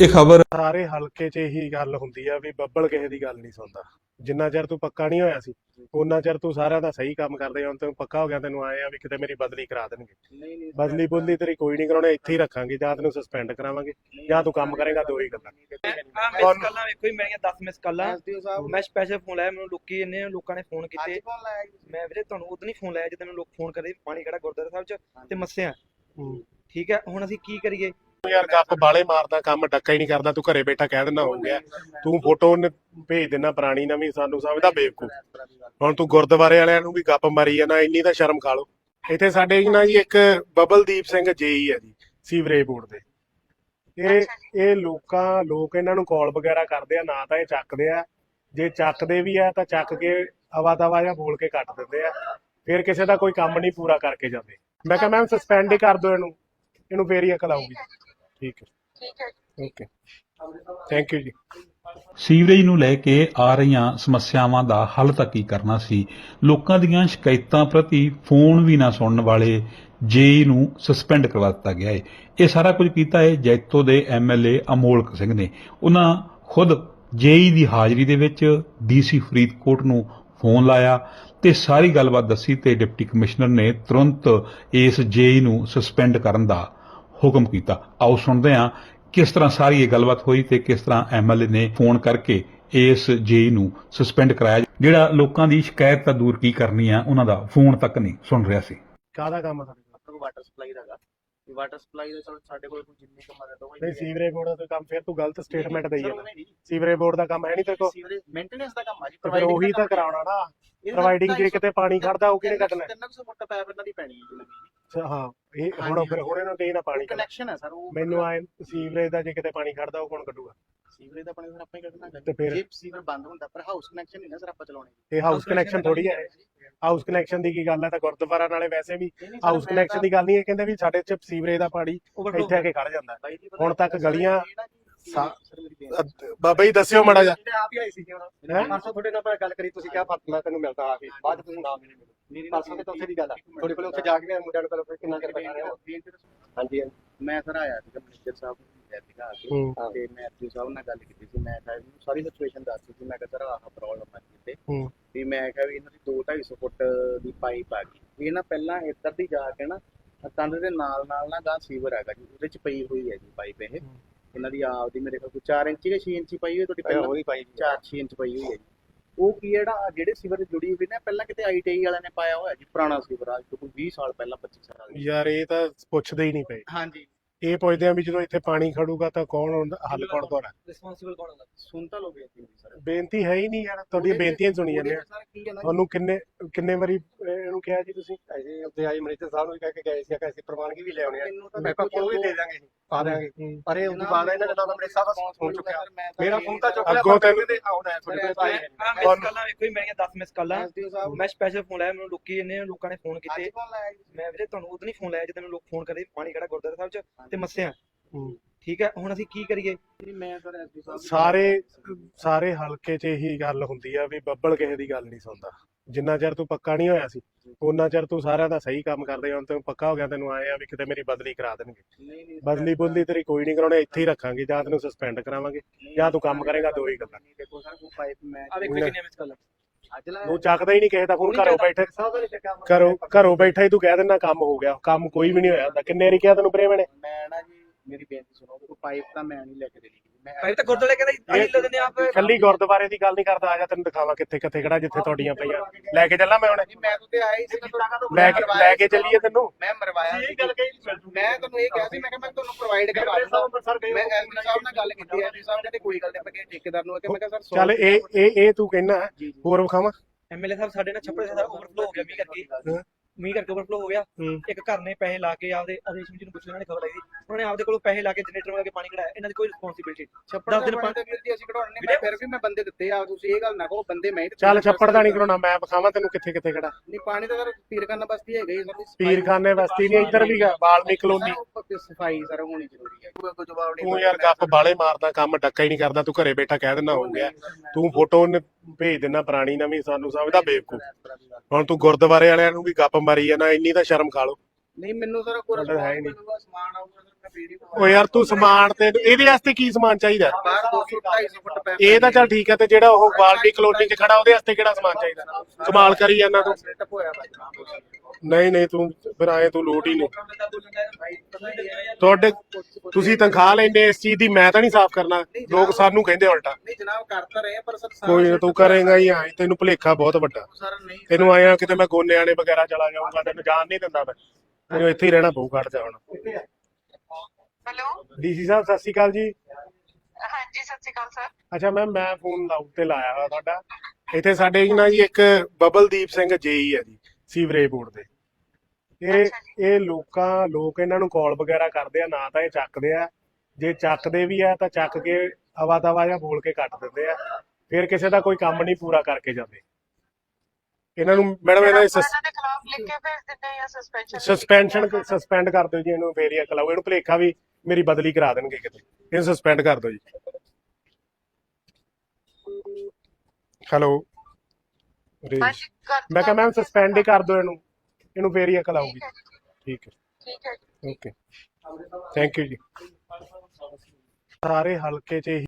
ਇਹ ਖਬਰ ਸਾਰੇ ਹਲਕੇ 'ਚ ਇਹੀ ਗੱਲ ਹੁੰਦੀ ਆ ਵੀ ਬੱਬਲ ਕਿਸੇ ਦੀ ਗੱਲ ਨਹੀਂ ਸੁਣਦਾ। ਜਿੰਨਾ ਚਿਰ ਤੂੰ ਪੱਕਾ ਨਹੀਂ ਹੋਇਆ ਸੀ ਉਹਨਾਂ ਚਿਰ ਤੂੰ ਸਾਰਿਆਂ ਦਾ ਸਹੀ ਕੰਮ ਕਰਦੇ ਹੁਣ ਤੈਨੂੰ ਪੱਕਾ ਹੋ ਗਿਆ ਤੈਨੂੰ ਆਏ ਆ ਵੀ ਕਿਤੇ ਮੇਰੀ ਬਦਲੀ ਕਰਾ ਦੇਣਗੇ। ਨਹੀਂ ਨਹੀਂ ਬਦਲੀ ਬੁਦਲੀ ਤੇਰੀ ਕੋਈ ਨਹੀਂ ਕਰਾਉਣੀ ਇੱਥੇ ਹੀ ਰੱਖਾਂਗੇ ਜਾਂ ਤੈਨੂੰ ਸਸਪੈਂਡ ਕਰਾਵਾਂਗੇ ਜਾਂ ਤੂੰ ਕੰਮ ਕਰੇਗਾ ਦੋ ਹੀ ਗੱਲਾਂ। ਆ ਮਿਸ ਕਾਲਾਂ ਵੇਖੋ ਜੀ ਮੇਰੀਆਂ 10 ਮਿਸ ਕਾਲਾਂ ਮੈਂ ਸਪੈਸ਼ਲ ਫੋਨ ਲਾਇਆ ਮੈਨੂੰ ਲੋਕੀ ਇੰਨੇ ਲੋਕਾਂ ਨੇ ਫੋਨ ਅੱਜ ਕੀਤੇ? ਮੈਂ ਵੀਰੇ ਤੁਹਾਨੂੰ ਉਦੋਂ ਹੀ ਫੋਨ ਲਾਇਆ ਜਦੋਂ ਮੈਨੂੰ ਲੋਕ ਫੋਨ ਕਰਦੇ ਪਾਣੀ ਕਿਹੜਾ ਗੁਰਦੁਆਰਾ ਸਾਹਿਬ ਚ ਤੇ ਮੱਸਿਆ। ਹੂੰ। ਠੀਕ ਹੈ ਹੁਣ ਅਸੀਂ ਕੀ ਕਰੀਏ? ਯਾਰ ਗੱਪ ਬਾਲੇ ਮਾਰਦਾ, ਕੰਮ ਡੱਕਾ ਹੀ ਨਹੀਂ ਕਰਦਾ, ਤੂੰ ਘਰੇ ਬੈਠਾ ਕਹਿ ਦਿੰਦਾ ਹੋ ਗਿਆ ਤੂੰ ਫੋਟੋ ਉਹਨੇ ਭੇਜ ਦੇਣਾ ਪੁਰਾਣੀ ਨਵੀਂ, ਸਾਨੂੰ ਸਮਝਦਾ ਬੇਵਕੂਫ। ਹੁਣ ਤੂੰ ਗੁਰਦੁਆਰੇ ਵਾਲਿਆਂ ਨੂੰ ਵੀ ਗੱਪ ਮਾਰੀ ਜਾਣਾ, ਇੰਨੀ ਤਾਂ ਸ਼ਰਮ ਖਾ ਲਓ। ਇੱਥੇ ਸਾਡੇ ਜੀ ਨਾ ਜੀ ਇੱਕ ਬਬਲਦੀਪ ਸਿੰਘ ਜੇਈ ਹੈ ਜੀ, ਸੀਵਰੇਜ ਬੋਰਡ ਦੇ। ਇਹ ਇਹ ਲੋਕਾਂ, ਲੋਕ ਇਹਨਾਂ ਨੂੰ ਕਾਲ ਵਗੈਰਾ ਕਰਦੇ ਆ, ਨਾ ਤਾਂ ਇਹ ਚੱਕਦੇ ਆ। ਜੇ ਚੱਕਦੇ ਵੀ ਆ, ਤਾਂ ਚੱਕ ਕੇ ਹਵਾ ਤਵਾ ਜਾਂ ਬੋਲ ਕੇ ਕੱਟ ਦਿੰਦੇ ਆ। ਫਿਰ ਕਿਸੇ ਦਾ ਕੋਈ ਕੰਮ ਨਹੀਂ ਪੂਰਾ ਕਰਕੇ ਜਾਂਦੇ। ਮੈਂ ਕਿਹਾ, ਮੈਮ ਸਸਪੈਂਡ ਹੀ ਕਰ ਦਿਓ ਇਹਨੂੰ। ਇਹਨੂੰ ਫੇਰ ਹੀ ਅਕਲ ਆਊਗੀ। ਠੀਕ ਹੈ ਠੀਕ ਹੈ। Okay. Thank you ji. Sewerage ਨੂੰ ਲੈ ਕੇ ਆ ਰਹੀਆਂ ਸਮੱਸਿਆਵਾਂ ਦਾ ਹੱਲ ਤਾਂ ਕੀ ਕਰਨਾ ਸੀ? ਲੋਕਾਂ ਦੀਆਂ ਸ਼ਿਕਾਇਤਾਂ ਪ੍ਰਤੀ ਫੋਨ ਵੀ ਨਾ ਸੁਣਨ ਵਾਲੇ ਜੇਈ ਨੂੰ ਸਸਪੈਂਡ ਕਰਵਾ ਦਿੱਤਾ ਗਿਆ ਹੈ ਇਹ ਸਾਰਾ ਕੁਝ ਕੀਤਾ ਹੈ ਜੈਤੋ ਦੇ ਐਮਐਲਏ ਅਮੋਲਕ ਸਿੰਘ ਨੇ। ਉਹਨਾਂ ਖੁਦ ਜੇਈ ਦੀ ਹਾਜ਼ਰੀ ਦੇ ਵਿੱਚ ਡੀਸੀ ਫਰੀਦਕੋਟ ਨੂੰ ਫੋਨ ਲਾਇਆ ਤੇ ਸਾਰੀ ਗੱਲਬਾਤ ਦੱਸੀ ਤੇ ਡਿਪਟੀ ਕਮਿਸ਼ਨਰ ਨੇ ਤੁਰੰਤ ਇਸ ਜੇਈ ਨੂੰ ਸਸਪੈਂਡ ਕਰਨ ਦਾ ਹੁਕਮ ਕੀਤਾ। ਆਓ ਸੁਣਦੇ ਹਾਂ ਕਿਸ ਤਰ੍ਹਾਂ ਸਾਰੀ ਇਹ ਗੱਲਬਾਤ ਹੋਈ ਤੇ ਕਿਸ ਤਰ੍ਹਾਂ ਐਮਐਲਏ ਨੇ ਫੋਨ ਕਰਕੇ ਇਸ ਜੇ ਨੂੰ ਸਸਪੈਂਡ ਕਰਾਇਆ। ਜਿਹੜਾ ਲੋਕਾਂ ਦੀ ਸ਼ਿਕਾਇਤ ਤਾਂ ਦੂਰ ਕੀ ਕਰਨੀ ਆ, ਉਹਨਾਂ ਦਾ ਫੋਨ ਤੱਕ ਨਹੀਂ ਸੁਣ ਰਿਹਾ ਸੀ। ਕਾਹਦਾ ਕੰਮ ਆ ਤੁਹਾਡੇ ਕੋਲ? ਵਾਟਰ ਸਪਲਾਈ ਦਾਗਾ ਵਾਟਰ ਸਪਲਾਈ ਦਾ ਚਲੋ ਸਾਡੇ ਕੋਲ ਕੋਈ ਜਿੰਨੀ ਕੁ ਮਦਦ ਹੋਵੇ। ਨਹੀਂ ਸੀਵਰੇਜ ਬੋਰਡ ਦਾ ਕੰਮ ਫਿਰ ਤੂੰ ਗਲਤ ਸਟੇਟਮੈਂਟ ਦੇਈ ਜਾਂਦਾ। ਸੀਵਰੇਜ ਬੋਰਡ ਦਾ ਕੰਮ ਹੈ ਨਹੀਂ ਤੇਰੇ ਕੋਲ। ਸੀਵਰੇਜ ਮੇਨਟੇਨੈਂਸ ਦਾ ਕੰਮ ਆ ਜੀ ਤੇ ਫਿਰ ਉਹੀ ਤਾਂ ਕਰਾਉਣਾ ਨਾ। ਪ੍ਰੋਵਾਈਡਿੰਗ ਜੇ ਕਿਤੇ ਪਾਣੀ ਖੜਦਾ ਉਹ ਕਿਹਨੇ ਕੱਢਣਾ? 300 ਫੁੱਟ ਪੈਪ ਇਹਨਾਂ ਦੀ ਪੈਣੀ ਹੈ ਅੱਛਾ, ਹਾਂ ਇਹ ਹੁਣ ਫਿਰ ਹੁਣ ਇਹਨਾਂ ਦੇ ਨਾ ਪਾਣੀ ਕਨੈਕਸ਼ਨ ਹੈ ਸਰ ਉਹ ਮੈਨੂੰ ਆਏ ਸੀਵਰੇਜ ਦਾ ਜੇ ਕਿਤੇ ਪਾਣੀ ਖੜਦਾ ਉਹ ਕੌਣ ਕੱਢੂਗਾ? ਸੀਵਰੇਜ ਦਾ ਪਾਣੀ ਸਰ ਆਪਾਂ ਹੀ ਕੱਢਣਾ। ਤੇ? ਜੇ। ਸੀਵਰ ਬੰਦ ਹੁੰਦਾ ਪਰ ਹਾਊਸ ਕਨੈਕਸ਼ਨ ਨਹੀਂ ਨਾ ਸਰ ਆਪਾਂ ਚਲਾਉਣੇ। ਇਹ ਹਾਊਸ ਕਨੈਕਸ਼ਨ ਥੋੜੀ ਹੈ। ਹਾਊਸ ਕਨੈਕਸ਼ਨ ਦੀ ਕੀ ਗੱਲ ਹੈ ਤਾਂ ਗੁਰਦੁਆਰਾ ਨਾਲੇ ਵੈਸੇ ਵੀ ਹਾਊਸ ਕਨੈਕਸ਼ਨ ਦੀ ਗੱਲ ਨਹੀਂ ਇਹ ਕਹਿੰਦੇ ਵੀ ਸਾਡੇ ਚ ਸੀਵਰੇਜ ਦਾ ਪਾਣੀ ਇੱਥੇ ਆ ਕੇ ਖੜ ਜਾਂਦਾ। ਹੁਣ ਤੱਕ ਗਲੀਆਂ ਬਾਬਾ ਜੀ ਦੱਸਿਓ ਮੜਾ ਜਾ ਆਪ ਹੀ ਆਈ ਸੀ ਜੀ ਹੁਣ। ਹੈਂ? ਪਰਸੋਂ ਤੁਹਾਡੇ ਨਾਲ ਮੈਂ ਗੱਲ ਕਰੀ ਤੁਸੀਂ ਕਿਹਾ ਪਰ ਮੈਂ ਤੈਨੂੰ ਮਿਲਦਾ ਆ ਕੇ। ਬਾਅਦ 'ਚ ਤੁਸੀਂ ਨਾਮ ਨਹੀਂ ਮਿਲੇ ਨਹੀਂ, ਨਹੀਂ, ਪਰਸੋਂ ਤੇ ਤਾਂ ਉੱਥੇ ਦੀ ਗੱਲ ਆ। ਤੁਹਾਡੇ ਕੋਲ ਉੱਥੇ ਜਾ ਕੇ ਮੈਂ ਮੁੰਡਿਆਂ ਨੂੰ ਪਹਿਲਾਂ ਕਿੰਨਾ ਚਿਰ ਬੈਠਾ ਰਿਹਾ। ਬੇਨਤੀ ਤਾਂ ਸੁਣੋ। ਹਾਂਜੀ ਹਾਂਜੀ। ਮੈਂ ਸਰ ਆਇਆ ਸੀ ਮਿਨਿਸਟਰ ਸਾਹਿਬ ਨੂੰ ਮਿਲਿਆ ਸੀਗਾ ਆ ਕੇ ਹੂੰ। ਤੇ ਮੈਂ ਐਸਪੀ ਸਾਹਿਬ ਨਾਲ ਗੱਲ ਕੀਤੀ ਸੀ। ਮੈਂ ਕਿਹਾ ਵੀ ਸਾਰੀ ਸਿਚੁਏਸ਼ਨ ਦੱਸੀ ਸੀ ਮੈਂ ਕਿਹਾ ਸਰ ਆਹ ਪ੍ਰੋਬਲਮ ਆ ਕਿਤੇ ਹੂੰ। ਵੀ ਮੈਂ ਕਿਹਾ ਵੀ ਇਹਨਾਂ ਦੀ 2 250 ਫੁੱਟ ਦੀ ਪਾਈਪ ਆ ਗਈ। ਵੀ ਇਹ ਨਾ ਪਹਿਲਾਂ ਇੱਧਰ ਦੀ ਜਾ ਕੇ ਨਾ ਕੰਧ ਦੇ ਨਾਲ ਨਾਲ ਨਾ ਗਾਂ ਸੀਵਰ ਹੈਗਾ ਜੀ। ਉਹਦੇ ਚ ਪਈ ਹੋਈ ਹੈ ਜੀ ਪਾਈਪ ਇਹ। ਇਹਨਾਂ ਦੀ ਆਪ ਦੀ ਮੇਰੇ ਕੋਲ ਕੋਈ 4 ਇੰਚੀ ਜਾਂ 6 ਇੰਚੀ ਪਈ ਹੋਈ ਤੁਹਾਡੀ ਪਹਿਲਾਂ? ਉਹੀ ਪਾਈ ਜੀ 4 6 ਇੰਚ ਪਈ ਹੋਈ ਹੈ ਜੀ। ਉਹ ਕੀ ਹੈ ਜਿਹੜਾ ਜਿਹੜੇ ਸੀਵਰ ਜੁੜੀ ਹੋਈ ਨਾ ਪਹਿਲਾਂ ਕਿਤੇ ਆਈਟੀਆਈ ਵਾਲਿਆਂ ਨੇ ਪਾਇਆ ਹੋਇਆ ਜੀ ਪੁਰਾਣਾ ਸੀਵਰ ਅੱਜ ਤੋਂ ਕੋਈ 20 ਸਾਲ ਪਹਿਲਾਂ 25 ਸਾਲ ਯਾਰ ਇਹ ਤਾਂ ਪੁੱਛਦੇ ਹੀ ਨਹੀਂ ਪਏ। ਹਾਂਜੀ। ਇਹ ਪੁੱਛਦੇ ਆ ਵੀ ਜਦੋਂ ਇੱਥੇ ਪਾਣੀ ਖੜੂਗਾ ਤਾਂ ਕੌਣ ਹੱਲ ਕੌਣ ਕਰਾਉਣਾ ਰਿਸਪੌਂਸਿਬਲ ਕੌਣ ਹੁੰਦਾ? ਸੁਣ ਤਾਂ ਲੋ ਬੇਨਤੀ ਸਰ ਬੇਨਤੀ ਹੈ ਹੀ ਨਹੀਂ ਯਾਰ ਤੁਹਾਡੀਆਂ ਬੇਨਤੀਆਂ ਹੀ ਸੁਣੀ ਜਾਂਦੇ ਆ। ਹੈ ਤੁਹਾਨੂੰ ਕਿੰਨੇ ਕਿੰਨੇ ਵਾਰੀ ਇਹਨੂੰ ਕਿਹਾ ਜੀ ਤੁਸੀਂ? ਐਸੇ ਉੱਥੇ ਆਈ ਮਨਿਸਟਰ ਸਾਹਿਬ ਨੂੰ ਕਹਿ ਕੇ ਗਏ ਸੀ ਕਿ ਅਸੀਂ ਪ੍ਰਵਾਨਗੀ ਵੀ ਲੈ ਆਉਣੇ ਆ। ਮੈਨੂੰ ਤਾਂ ਮੈਂ ਕਿਹਾ ਕੋਲ ਵੀ ਦੇ ਦਾਂਗੇ ਪਾ ਦਾਂਗੇ ਪਰ ਇਹ ਉਹਦੀ ਬਾਤ ਇਹਨਾਂ ਨੇ ਨਾ ਮੇਰੇ ਸਾਹਿਬ ਦਾ ਫੋਨ ਚੁੱਕਿਆ। ਮੇਰਾ ਫੋਨ ਤਾਂ ਚੁੱਕ ਲਿਆ ਅੱਗੋਂ ਤੈਨੂੰ- ਕਹਿੰਦੇ ਆਉਣਾ ਹੈ ਤੁਹਾਡੇ ਕੋਲ ਆ ਮਿਸ ਕਾਲਾਂ ਵੇਖੋ ਜੀ ਮੇਰੀਆਂ 10 ਮਿਸ ਕਾਲਾਂ ਮੈਂ ਸਪੈਸ਼ਲ ਫੋਨ ਲਾਇਆ ਮੈਨੂੰ ਲੋਕੀ ਇੰਨੇ ਲੋਕਾਂ ਨੇ ਫੋਨ ਕੀਤੇ। ਕੌਣ ਮੈਂ ਵੀਰੇ ਤੁਹਾਨੂੰ ਉਦੋਂ ਹੀ ਫੋਨ ਲਾਇਆ ਜਦੋਂ ਮੈਨੂੰ ਲੋਕ ਫੋਨ ਕਰਦੇ ਪਾਣੀ ਕਿਹੜਾ ਗੁਰਦੁਆਰਾ ਸਾਹਿਬ ਚ? ਤੇ ਮੱਸਿਆ। ਹੂੰ। ਠੀਕ ਹੈ ਹੁਣ ਅਸੀਂ ਕੀ ਕਰੀਏ? ਮੈਂ ਸਰ ਸਾਹਿਬ ਸਾਰੇ ਸਾਰੇ ਹਲਕੇ 'ਚ ਇਹੀ ਗੱਲ ਹੁੰਦੀ ਆ ਵੀ ਬੱਬਲ ਕਿਸੇ ਦੀ ਗੱਲ ਨਹੀਂ ਸੁਣਦਾ। ਜਿੰਨਾ ਚਿਰ ਤੂੰ ਪੱਕਾ ਨਹੀਂ ਹੋਇਆ ਸੀ ਉਹਨਾਂ ਚਿਰ ਤੂੰ ਸਾਰਿਆਂ ਦਾ ਸਹੀ ਕੰਮ ਕਰਦੇ ਹੁਣ ਤੈਨੂੰ ਪੱਕਾ ਹੋ ਗਿਆ ਤੈਨੂੰ ਆਏ ਆ ਵੀ ਕਿਤੇ ਮੇਰੀ ਬਦਲੀ ਕਰਾ ਦੇਣਗੇ। ਨਹੀਂ ਨਹੀਂ ਬਦਲੀ ਬੁਦਲੀ ਤੇਰੀ ਕੋਈ ਨਹੀਂ ਕਰਾਉਣੀ ਇੱਥੇ ਹੀ ਰੱਖਾਂਗੇ ਜਾਂ ਤੈਨੂੰ ਸਸਪੈਂਡ ਕਰਾਵਾਂਗੇ ਜਾਂ ਤੂੰ ਕੰਮ ਕਰੇਗਾ ਦੋ ਹੀ ਗੱਲਾਂ। ਦੇਖੋ ਸਰ ਉਹ ਪਾਈਪ ਮੈਂ ਆ ਵੇਖੋ ਕਿੰਨੀਆਂ ਮਿਸ ਲਾਇਆ ਉਹ ਚੱਕਦਾ ਹੀ ਨਹੀਂ ਕਿਸੇ ਦਾ ਫੋਨ ਘਰੋਂ ਬੈਠੇ ਘਰੋਂ ਘਰੋਂ ਬੈਠਾ ਹੀ ਤੂੰ ਕਹਿ ਦਿੰਦਾ ਕੰਮ ਹੋ ਗਿਆ ਕੰਮ ਕੋਈ ਵੀ ਨਹੀਂ ਹੋਇਆ। ਹੁੰਦਾ ਕਿੰਨੇ ਵਾਰੀ ਕਿਹਾ ਤੈਨੂੰ ਪ੍ਰੇਮ ਨੇ? ਮੈਂ ਨਾ ਜੀ ਮੇਰੀ ਬੇਨਤੀ ਸੁਣੋ ਉਹ ਪਾਈਪ ਤਾਂ ਮੈਂ ਨਹੀਂ ਲੈ ਕੇ ਦੇਣੀ। ਮੈਂ ਭਾਈ ਤਾਂ ਗੁਰਦੁਆਰੇ ਕਹਿੰਦਾ ਅਸੀਂ ਲੈ ਦਿੰਦੇ ਆਪ। ਕੱਲੀ ਗੁਰਦੁਆਰੇ ਦੀ ਗੱਲ ਨਹੀਂ ਕਰਦਾ ਆ ਜਾ ਤੈਨੂੰ ਦਿਖਾਵਾਂ ਕਿੱਥੇ ਕਿੱਥੇ ਖੜਾ ਜਿੱਥੇ ਤੁਹਾਡੀਆਂ ਪਈਆਂ। ਲੈ ਕੇ ਚੱਲਾਂ ਮੈਂ ਹੁਣ। ਮੈਂ ਤਾਂ ਤੇ ਆਇਆ ਹੀ ਸੀ ਲੈ ਕੇ ਲੈ ਕੇ ਚੱਲੀਏ ਤੈਨੂੰ। ਮੈਂ ਮਰਵਾਇਆ ਇਹ ਗੱਲ ਕਹੀ ਮੈਂ ਤੁਹਾਨੂੰ ਇਹ ਕਿਹਾ ਸੀ ਮੈਂ ਕਿਹਾ ਮੈਂ ਤੁਹਾਨੂੰ ਪ੍ਰੋਵਾਈਡ ਕਰਵਾ ਦੂੰਗਾ ਮੈਂ ਐਸਪੀ ਸਾਹਿਬ ਨਾਲ ਗੱਲ ਕੀਤੀ ਐਸਪੀ ਸਾਹਿਬ ਕਹਿੰਦੇ ਕੋਈ ਗੱਲ ਨਹੀਂ ਆਪਾਂ ਕਿਸੇ ਠੇਕੇਦਾਰ ਨੂੰ ਕਿ ਮੈਂ ਕਿਹਾ ਸਰ ਚੱਲ ਇਹ ਇਹ ਇਹ ਤੂੰ ਕਹਿਣਾ ਹੋਰ ਵਿਖਾਵਾਂ? ਐਮਐਲਏ ਸਾਹਿਬ ਸਾਡੇ ਨਾਲ ਛੱਪੜੇ ਸਾਡਾ ਓਵਰਫਲੋ ਹੋ ਗਿਆ ਮੀਂਹ ਕਰਕੇ। ਮੀਂਹ ਕਰਕੇ ਓਵਰਫਲੋ ਹੋ ਗਿਆ। ਇੱਕ ਘਰ ਨੇ ਪੈਸੇ ਲਾ ਕੇ ਆਪਦੇ ਅਰੇਸ਼ਮ ਜੀ ਨੂੰ ਪੁੱਛਿਆ ਉਹਨਾਂ ਨੇ ਖਬਰ ਸੀ। ਉਹਨਾਂ ਨੇ ਆਪਦੇ ਕੋਲੋਂ ਪੈਸੇ ਲਾ ਕੇ ਜਨਰੇਟਰ ਲਗਾ ਕੇ ਪਾਣੀ ਕਢਾਇਆ। ਇਹਨਾਂ ਦੀ ਕੋਈ ਰਿਸਪੌਂਸਿਬਿਲਟੀ ਛੱਪੜ ਦਸ ਦਾ ਦਿਨ ਪਾਣੀ ਜੀ ਅਸੀਂ ਕਢਾਉਣੇ ਨਹੀਂ। ਮੈਂ ਫਿਰ ਵੀ ਮੈਂ ਬੰਦੇ ਦਿੱਤੇ ਆ ਤੁਸੀਂ ਇਹ ਗੱਲ ਨਾ ਕਹੋ ਬੰਦੇ ਮੈਂ ਚੱਲ ਛੱਪੜ ਦਾ ਨਹੀਂ ਕਰਾਉਣਾ ਮੈਂ ਵਿਖਾਵਾਂ ਤੈਨੂੰ ਕਿੱਥੇ ਕਿੱਥੇ ਖੜਾ ਨਹੀਂ ਪਾਣੀ ਤਾਂ ਸਰ ਪੀਰਖਾਨਾ ਬਸਤੀ ਹੈਗਾ ਹੀ ਸਰ। ਪੀਰਖਾਨੇ ਬਸਤੀ ਨਹੀਂ ਇੱਧਰ ਵੀ ਗਾ, ਵਾਲਮੀ ਕਲੋਨੀ। ਸਫ਼ਾਈ ਸਰ ਹੋਣੀ ਜ਼ਰੂਰੀ ਹੈ। ਕੋਈ ਜਵਾਬ ਨਹੀਂ ਤੂੰ ਯਾਰ ਗੱਪ ਬਾਲੇ ਮਾਰਦਾ ਕੰਮ ਡੱਕਾ ਹੀ ਨਹੀਂ ਕਰਦਾ ਤੂੰ ਘਰੇ ਬੈਠਾ ਕਹਿ ਦਿੰਦਾ ਹੋ ਗਿਆ। ਤੂੰ ਫੋਟੋ ਭੇਜ ਦੇਣਾ ਪੁਰਾਣੀ ਨਵੀਂ ਸਾਨੂੰ ਸਮਝਦਾ ਬੇਵਕੂਫ। ਹੁਣ ਤੂੰ ਗੁਰਦੁਆਰੇ ਵਾਲਿਆਂ ਨੂੰ ਵੀ ਗੱਪ ਮਾਰੀ ਜਾਣਾ ਇੰਨੀ ਤਾਂ ਸ਼ਰਮ ਖਾ ਲਓ। ਨਹੀਂ ਮੈਨੂੰ ਸਰ ਕੋਈ ਹੈ ਹੀ ਨਹੀਂ। ਸਮਾਨ ਆਊਗਾ ਸਰ ਓ ਯਾਰ ਤੂੰ ਸਮਾਨ ਤੇ ਇਹਦੇ ਵਾਸਤੇ ਕੀ ਸਮਾਨ ਚਾਹੀਦਾ? ਬਾਹਰ 200 250 ਫੁੱਟ ਪੈ ਇਹ ਤਾਂ ਚੱਲ ਠੀਕ ਹੈ ਤੇ ਜਿਹੜਾ ਉਹ ਬਾਲਟੀ ਕਲੋਨੀ 'ਚ ਖੜਾ ਉਹਦੇ ਵਾਸਤੇ ਕਿਹੜਾ ਸਮਾਨ ਚਾਹੀਦਾ? ਕਮਾਲ ਕਰੀ ਜਾਂਦਾ ਤੂੰ। ਸੈਟਅਪ ਹੋਇਆ ਭਾਈ ਨਹੀਂ ਨਹੀਂ ਤੂੰ ਫਿਰ ਆਏ ਤੂੰ ਲੋਟ ਹੀ ਨਹੀਂ। ਤੁਹਾਡੇ ਤੁਸੀਂ ਤਨਖਾਹ ਲੈਂਦੇ ਇਸ ਚੀਜ਼ ਦੀ ਮੈਂ ਤਾਂ ਨਹੀਂ ਸਾਫ਼ ਕਰਨਾ। ਲੋਕ ਸਾਨੂੰ ਕਹਿੰਦੇ ਉਲਟਾ। ਨਹੀਂ ਜਨਾਬ ਕਰ ਤਾਂ ਰਹੇ ਆ, ਪਰ ਸਰ ਸਾਰਾ ਕੋਈ ਨਾ ਤੂੰ ਕਰੇਗਾ ਹੀ ਆਏ ਤੈਨੂੰ ਭੁਲੇਖਾ ਬਹੁਤ ਵੱਡਾ। ਤੈਨੂੰ ਆਇਆ ਕਿਤੇ ਮੈਂ ਗੋਨਿਆਣੇ ਵਗੈਰਾ ਚਲਾ ਜਾਊਂਗਾ ਤੈਨੂੰ ਜਾਣ ਨਹੀਂ ਦਿੰਦਾ ਮੈਂ। ਤੈਨੂੰ ਇੱਥੇ ਹੀ ਰਹਿਣਾ ਪਊ ਘੱਟ ਜਾ ਹੁਣ। ਹੈਲੋ? ਡੀਸੀ ਸਾਹਿਬ ਸਤਿ ਸ਼੍ਰੀ ਅਕਾਲ ਜੀ। ਹਾਂਜੀ ਸਤਿ ਸ਼੍ਰੀ ਅਕਾਲ ਸਰ। ਅੱਛਾ ਮੈਮ ਮੈਂ ਫੋਨ ਲਾਊਡ ਤੇ ਲਾਇਆ ਵਾ ਤੁਹਾਡਾ। ਇੱਥੇ ਸਾਡੇ ਨਾ ਜੀ ਇੱਕ ਬਬਲਦੀਪ ਸਿੰਘ ਜੇਈ ਹੈ ਜੀ। ਸੀਵਰੇਜ ਬੋਰਡ ਦੇ ਇਹ ਇਹ ਲੋਕਾਂ ਲੋਕ ਇਹਨਾਂ ਨੂੰ ਕਾਲ ਵਗੈਰਾ ਕਰਦੇ ਆ ਨਾ ਤਾਂ ਇਹ ਚੱਕਦੇ ਆ। ਜੇ ਚੱਕਦੇ ਵੀ ਆ ਤਾਂ ਚੱਕ ਕੇ ਹਵਾ ਤਵਾ ਜਾਂ ਬੋਲ ਕੇ ਕੱਟ ਦਿੰਦੇ ਆ। ਫਿਰ ਕਿਸੇ ਦਾ ਕੋਈ ਕੰਮ ਨਹੀਂ ਪੂਰਾ ਕਰਕੇ ਜਾਂਦੇ। ਇਹਨਾਂ ਨੂੰ ਮੈਡਮ ਇਹਨਾਂ ਦੀ ਖਿਲਾਫ ਲਿਖ ਕੇ ਭੇਜ ਦਿੰਦੇ ਜਾਂ ਸਸਪੈਂਸ਼ਨ ਸਸਪੈਂਸ਼ਨ ਸਸਪੈਂਡ ਕਰ ਦਿਓ ਜੀ ਇਹਨੂੰ ਫੇਰੀਆ ਕਲਾਓ। ਇਹਨੂੰ ਭਲੇਖਾ ਵੀ ਮੇਰੀ ਬਦਲੀ ਕਰਾ ਦੇਣਗੇ ਕਿਤੇ। ਇਹਨੂੰ ਸਸਪੈਂਡ ਕਰ ਦਿਓ ਜੀ। ਹੈਲੋ ਮੈਂ ਕਿਹਾ ਮੈਮ ਸਸਪੈਂਡ ਹੀ ਕਰ ਦਿਓ ਇਹਨੂੰ। ਇਹਨੂੰ ਫੇਰੀਆ ਕਲਾਊਗੀ ਠੀਕ ਹੈ ਠੀਕ ਹੈ। ਓਕੇ ਥੈਂਕ ਯੂ ਜੀ। ਸਾਰੇ ਹਲਕੇ 'ਚ ਇਹੀ